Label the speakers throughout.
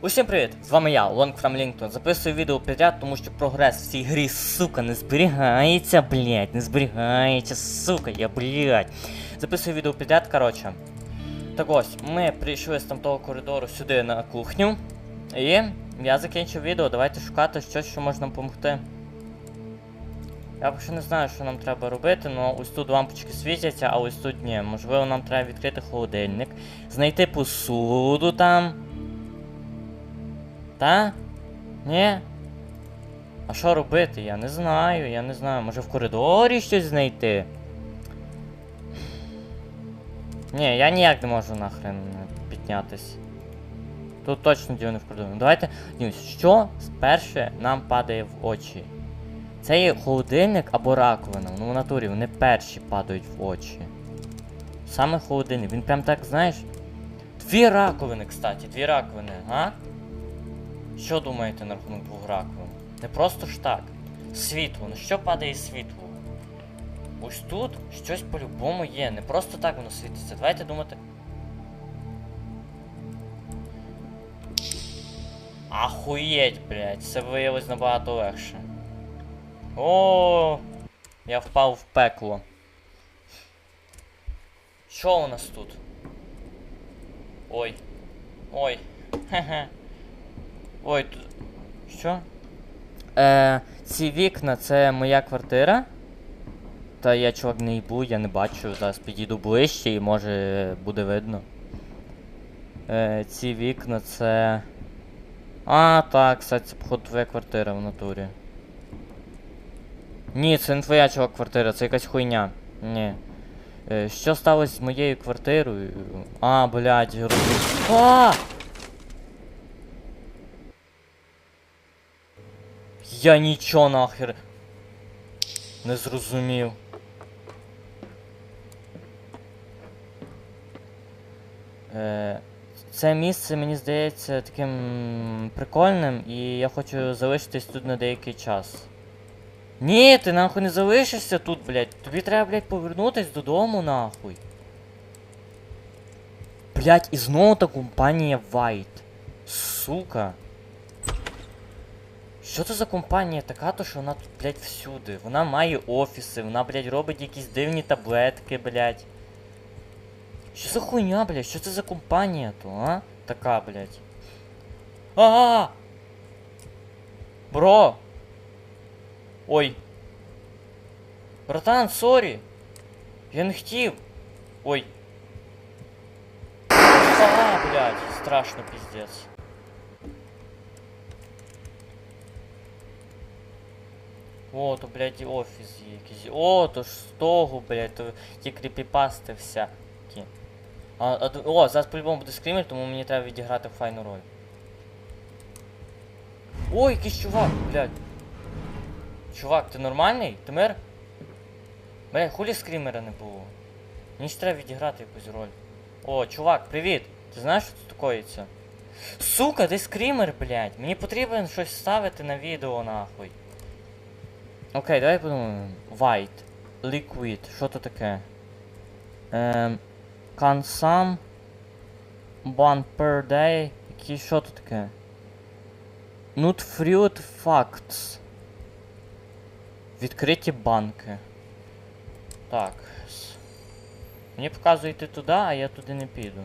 Speaker 1: Усім привіт! З вами я, Лонг Фрам Лінктон. Записую відео підряд, тому що прогрес в цій грі, сука, не зберігається, блять, не зберігається, сука, я, блять. Записую відео підряд, коротше. Так ось, ми прийшли з тамтого коридору сюди на кухню. І я закінчив відео, давайте шукати щось, що може нам допомогти. Я поки що не знаю, що нам треба робити, але ось тут лампочки світяться, а ось тут ні. Можливо, нам треба відкрити холодильник, знайти посуду там. Та? Ні? А що робити? Я не знаю, я не знаю. Може в коридорі щось знайти? Ні, я ніяк не можу нахрен піднятись. Тут точно діло не в коридорі. Давайте що перше нам падає в очі. Це є холодильник або раковина. Ну в натурі вони перші падають в очі. Саме холодильник. Він прям так, знаєш. Дві раковини, кстати, дві раковини, а? Що думаєте на рахунок двох раковин? Не просто ж так. Світло. Ну що падає світло? Ось тут щось по-любому є. Не просто так воно світиться. Давайте думати. Ахуєть, блядь, це виявилось набагато легше. О, я впав в пекло. Що у нас тут? Ой. Ой. Хе-хе. Ой, тут. Що? Е, ці вікна це моя квартира. Та я чувак не їбу, я не бачу. Зараз підійду ближче і може буде видно. Е, ці вікна це. А, так, кстати, це походу твоя квартира в натурі. Ні, це не твоя чувак квартира, це якась хуйня. Ні. Е, що сталося з моєю квартирою? А, блядь, роз... А! Я нічого нахер не зрозумів. Е, це місце мені здається таким прикольним, і я хочу залишитись тут на деякий час. Ні, ти нахуй не залишишся тут, блядь. Тобі треба, блядь, повернутись додому, нахуй. Блядь, і знову та компанія White. Сука. Що це за компанія така, то що вона тут, блядь, всюди. Вона має офіси, вона, блядь, робить якісь дивні таблетки, блядь. Що за хуйня, блядь? Що це за компанія то, а? Така, блядь. А! Бро! Ой. Братан, сорі. Я не хотів. Ой. А, блядь, страшно, пиздец. О, то, блядь, і офіс є якийсь. О, то ж з того, блядь, то ті кріпіпасти всякі. А, а, д- о, зараз по-любому буде скример, тому мені треба відіграти файну роль. О, якийсь чувак, блядь. Чувак, ти нормальний? Ти мер? Бля, хулі скрімера не було. Мені ж треба відіграти якусь роль. О, чувак, привіт! Ти знаєш, що тут коїться? Сука, ти скрімер, блядь! Мені потрібно щось ставити на відео, нахуй. Окей, давай подумаємо. White. Liquid. Що то таке? Ем. Consume. One per day. Які що то таке? Nut fruit facts. Відкриті банки. Так. Мені показує йти туди, а я туди не піду.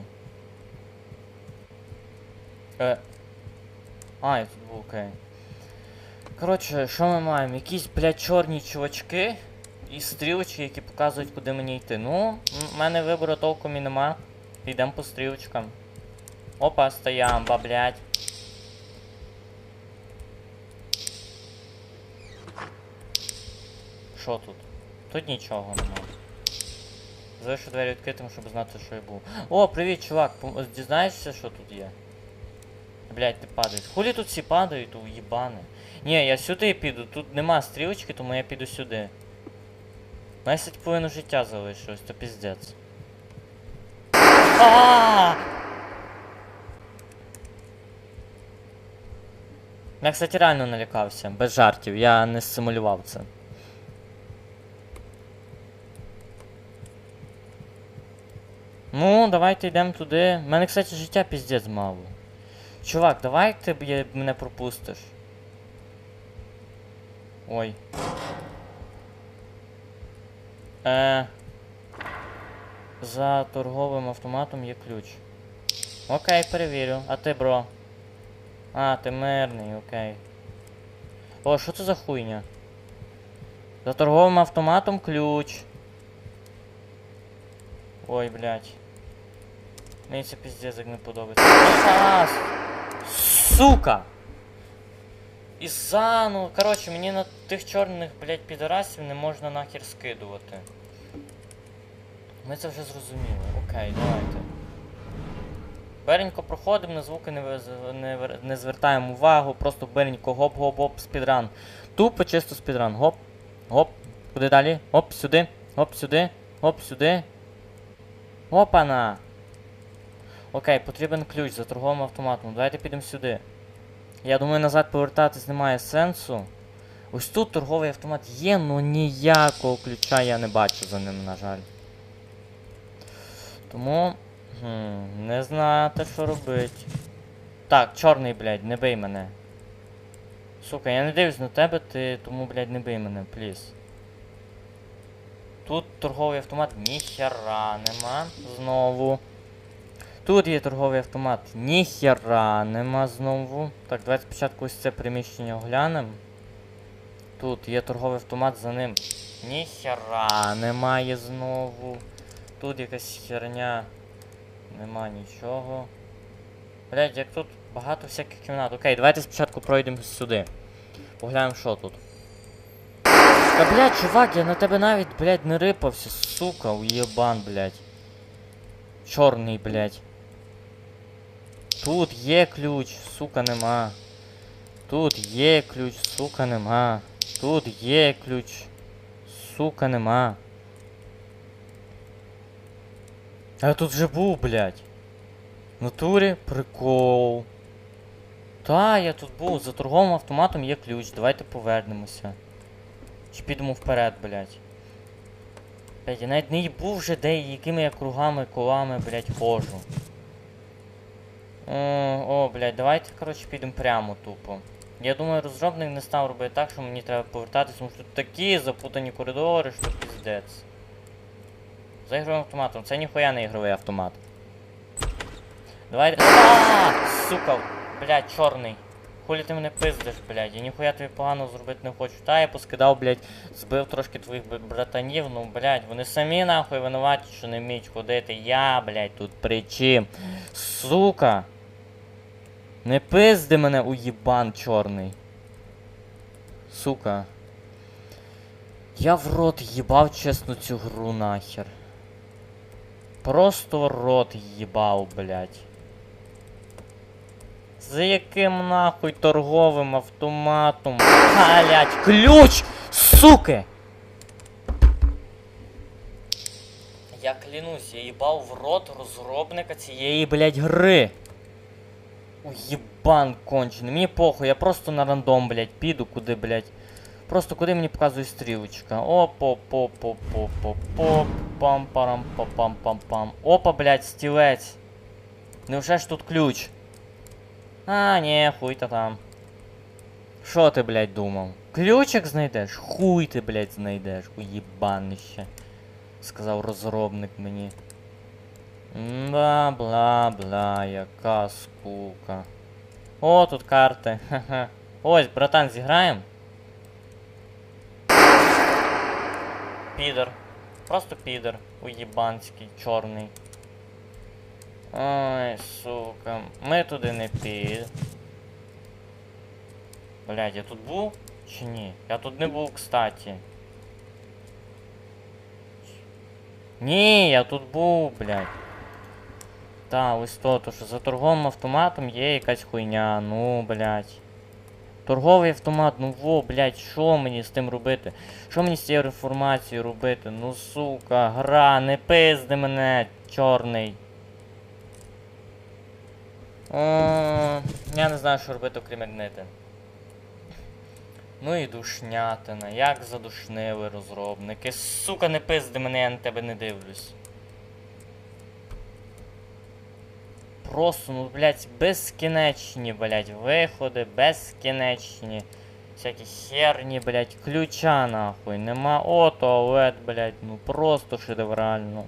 Speaker 1: Е. А, я тут був окей. Коротше, що ми маємо? Якісь, блядь, чорні чувачки і стрілочки, які показують, куди мені йти. Ну, в мене вибору толком і нема. Йдемо по стрілочкам. Опа, стоямба, блядь. Що тут? Тут нічого немає. Залишу двері відкритими, щоб знати, що я був. О, привіт, чувак! Дізнаєшся, що тут є? Блять, ти падаєш. Хулі тут всі падають, уїбани. Ні, я сюди піду, тут нема стрілочки, тому я піду сюди. Десять половину життя залишилось, то піздець. А! Я, кстати, реально налякався, без жартів, я не симулював це. Ну, давайте йдемо туди. У мене, кстати, життя піздець мало. Чувак, давай ти мене пропустиш. Ой. Е. За торговим автоматом є ключ. Окей, перевірю. А ти, бро? А, ти мирний, окей. О, що це за хуйня? За торговим автоматом ключ. Ой, блядь. Мені це піздець як не подобається. Сас! Сука! Із-за, ну, коротше, мені на тих чорних, блядь, підарасів не можна нахер скидувати. Ми це вже зрозуміли. Окей, давайте. Беренько проходимо, на звуки не, не, не звертаємо увагу, просто беренько гоп-гоп-гоп, спідран. Тупо чисто спідран. Гоп, гоп. Куди далі? Оп, сюди, оп, сюди, оп, сюди. Опана! Окей, потрібен ключ за торговим автоматом. Давайте підемо сюди. Я думаю, назад повертатись немає сенсу. Ось тут торговий автомат є, але ніякого ключа я не бачу за ним, на жаль. Тому. Хм, не знати, що робити. Так, чорний, блядь, не бий мене. Сука, я не дивлюсь на тебе, ти тому, блядь, не бий мене, пліз. Тут торговий автомат ніхера нема знову. Тут є торговий автомат. Ніхера нема знову. Так, давайте спочатку ось це приміщення оглянемо. Тут є торговий автомат за ним. Ніхера немає знову. Тут якась херня. Нема нічого. Блять, як тут багато всяких кімнат. Окей, давайте спочатку пройдемо сюди. Поглянемо, що тут. Та блядь, чувак, я на тебе навіть, блядь, не рипався, сука, уєбан, блядь. Чорний, блядь. Тут є ключ, сука, нема. Тут є ключ, сука, нема. Тут є ключ. Сука, нема. А я тут вже був, блядь. В натурі прикол. Та, я тут був. За торговим автоматом є ключ. Давайте повернемося. Чи підемо вперед, блядь. Блядь, я навіть не їбу вже де якими я кругами, колами, блядь, ходжу. О, блядь, давайте, коротше, підемо прямо тупо. Я думаю, розробник не став робити так, що мені треба повертатися, тому що тут такі запутані коридори, що піздець. За ігровим автоматом. Це ніхуя не ігровий автомат. Давайте. А, сука! Блядь, чорний. Хулі ти мене пиздиш, блядь, я ніхуя тобі погано зробити не хочу. Та я поскидав, блядь, збив трошки твоїх братанів, ну, блядь, вони самі нахуй винуваті, що не вміють ходити. Я, блядь, тут при чим? Сука! Не пизди мене, уїбан чорний. Сука. Я в рот їбав чесно цю гру нахер. Просто рот їбав, блядь. За яким нахуй торговим автоматом? Блять, ключ! Суки! Я клянусь, я їбав в рот розробника цієї, блядь, гри. Уєбан кончений. Мені похуй, я просто на рандом, блядь, піду куди, блядь. Просто куди мені показує стрілочка. оп оп оп оп оп оп оп пам парам па пам пам пам Опа, блядь, стілець. Невже ж тут ключ? А, ні, хуй та там. Що ти, блядь, думав? Ключик знайдеш? Хуй ти, блядь, знайдеш, уєбанище. Сказав розробник мені. Бла бла бла, яка скука. О, тут карти. Ха-ха. Ось, братан, зіграємо. Підер. Просто підер. Уєбанський, чорний. Ой, сука. Ми туди не під. Блядь, я тут був? Чи ні? Я тут не був, кстати. Ні, я тут був, блядь. Та, ось то, то що за торговим автоматом є якась хуйня, ну, блядь. Торговий автомат, ну во, блядь, що мені з тим робити? Що мені з цією інформацією робити? Ну сука, гра, не пизди мене, чорний. О, я не знаю, що робити, окрім як. Ну і душнятина, як задушнили розробники. Сука, не пизди мене, я на тебе не дивлюсь. Просто, ну, блядь, безкінечні, блядь, виходи, безкінечні. Всякі херні, блядь, ключа нахуй. Нема о, туалет, блядь, ну просто шедеврально.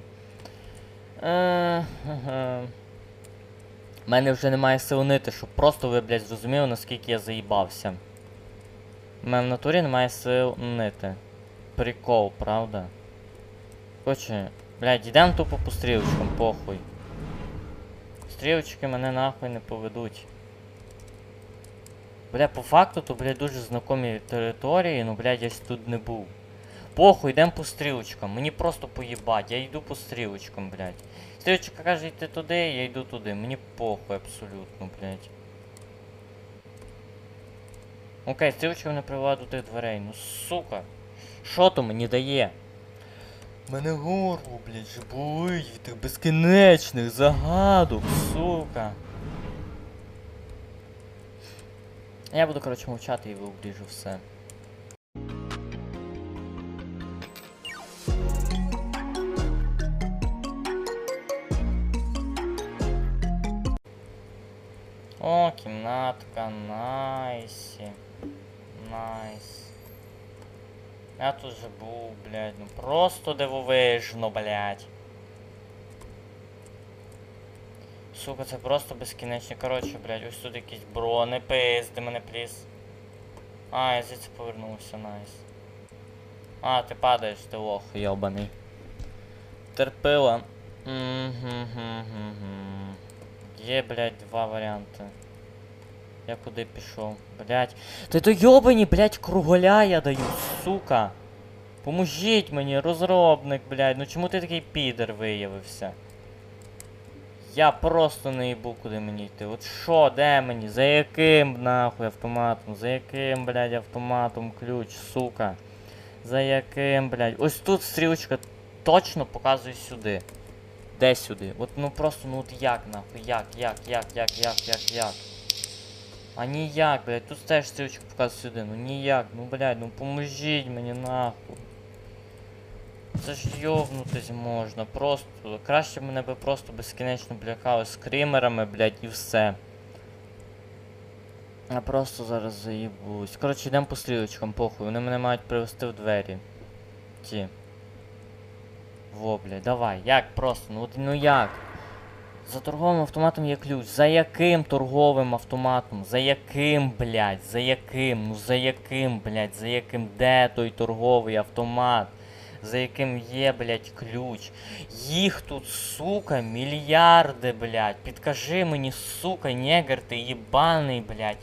Speaker 1: Е. У мене вже немає сил нити, щоб просто ви, блядь, зрозуміли, наскільки я заїбався. У мене в натурі немає сил нити. Прикол, правда? Короче, блядь, йдемо тупо по стрілочкам, похуй. Стрілочки мене нахуй не поведуть. Бля, по факту, то, блядь, дуже знакомі території, ну, блядь, я тут не був. Похуй, йдемо по стрілочкам. Мені просто поїбать, я йду по стрілочкам, блядь. Стрілочка каже йти туди, я йду туди. Мені похуй абсолютно, блядь. Окей, стрілочка мене привела до тих дверей. Ну сука. Що то мені дає? Мене горло, блядь, же від тих безкінечних загадок, сука. Я буду, коротше, мовчати і виобріжу все. О, кімнатка, найсі. Найс. Я тут же був, блядь, ну просто дивовижно, блядь. Сука, це просто безкінечно. Коротше, блядь, ось тут якісь бро, не пизди мене пліс. А, я звідси повернувся, найс. А, ти падаєш, ти лох, йобаний. Терпила. Є, блядь, два варіанти. Я куди пішов? Блядь. Та то йобані, блядь, круголя я даю, сука. Поможіть мені, розробник, блядь. Ну чому ти такий підер виявився? Я просто не їбу, куди мені йти. От що, де мені? За яким нахуй автоматом? За яким, блядь, автоматом ключ, сука? За яким, блядь? Ось тут стрілочка точно показує сюди. Де сюди? От ну просто, ну от як нахуй? Як, як, як, як, як, як, як? А ніяк, блядь, тут теж стрілочка показує сюди. Ну ніяк, ну блядь, ну поможіть мені нахуй. Це ж йовнутись можна, просто. Краще мене би просто безкінечно блякали скримерами, блядь, і все. Я просто зараз заїбусь. Коротше, йдемо по стрілочкам, похуй. Вони мене мають привести в двері. Ті. Во, блядь, давай. Як просто? Ну, от- ну як? За торговим автоматом є ключ. За яким торговим автоматом? За яким, блядь? За яким? Ну за яким, блядь? За яким? Де той торговий автомат? За яким є, блядь, ключ? Їх тут, сука, мільярди, блядь. Підкажи мені, сука, негр ти їбаний, блядь.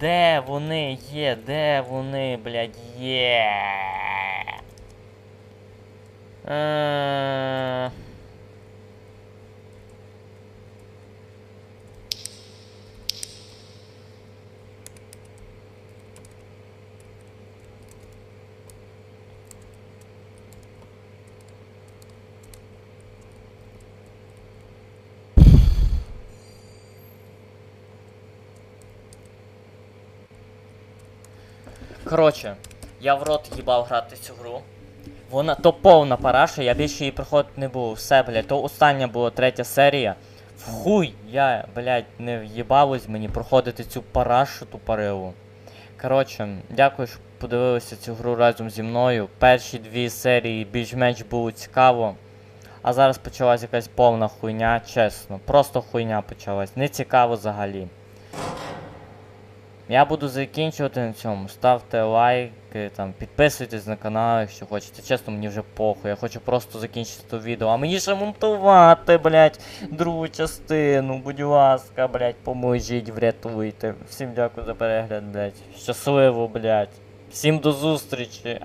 Speaker 1: Де вони є? Де вони, блядь, є? Е... Коротше, я в рот їбав грати цю гру. Вона то повна параша, я більше її проходити не був. Все, блядь, то остання була третя серія. В хуй я, блядь, не в'їбалось мені проходити цю парашу тупорилу. Коротше, дякую, що подивилися цю гру разом зі мною. Перші дві серії більш-менш було цікаво. А зараз почалась якась повна хуйня, чесно. Просто хуйня почалась. Не цікаво взагалі. Я буду закінчувати на цьому. Ставте лайки, там, підписуйтесь на канал, якщо хочете. Чесно, мені вже похуй. Я хочу просто закінчити це відео. А мені ще монтувати, блядь, другу частину. Будь ласка, блядь, поможіть, врятуйте. Всім дякую за перегляд, блядь. Щасливо, блядь. Всім до зустрічі.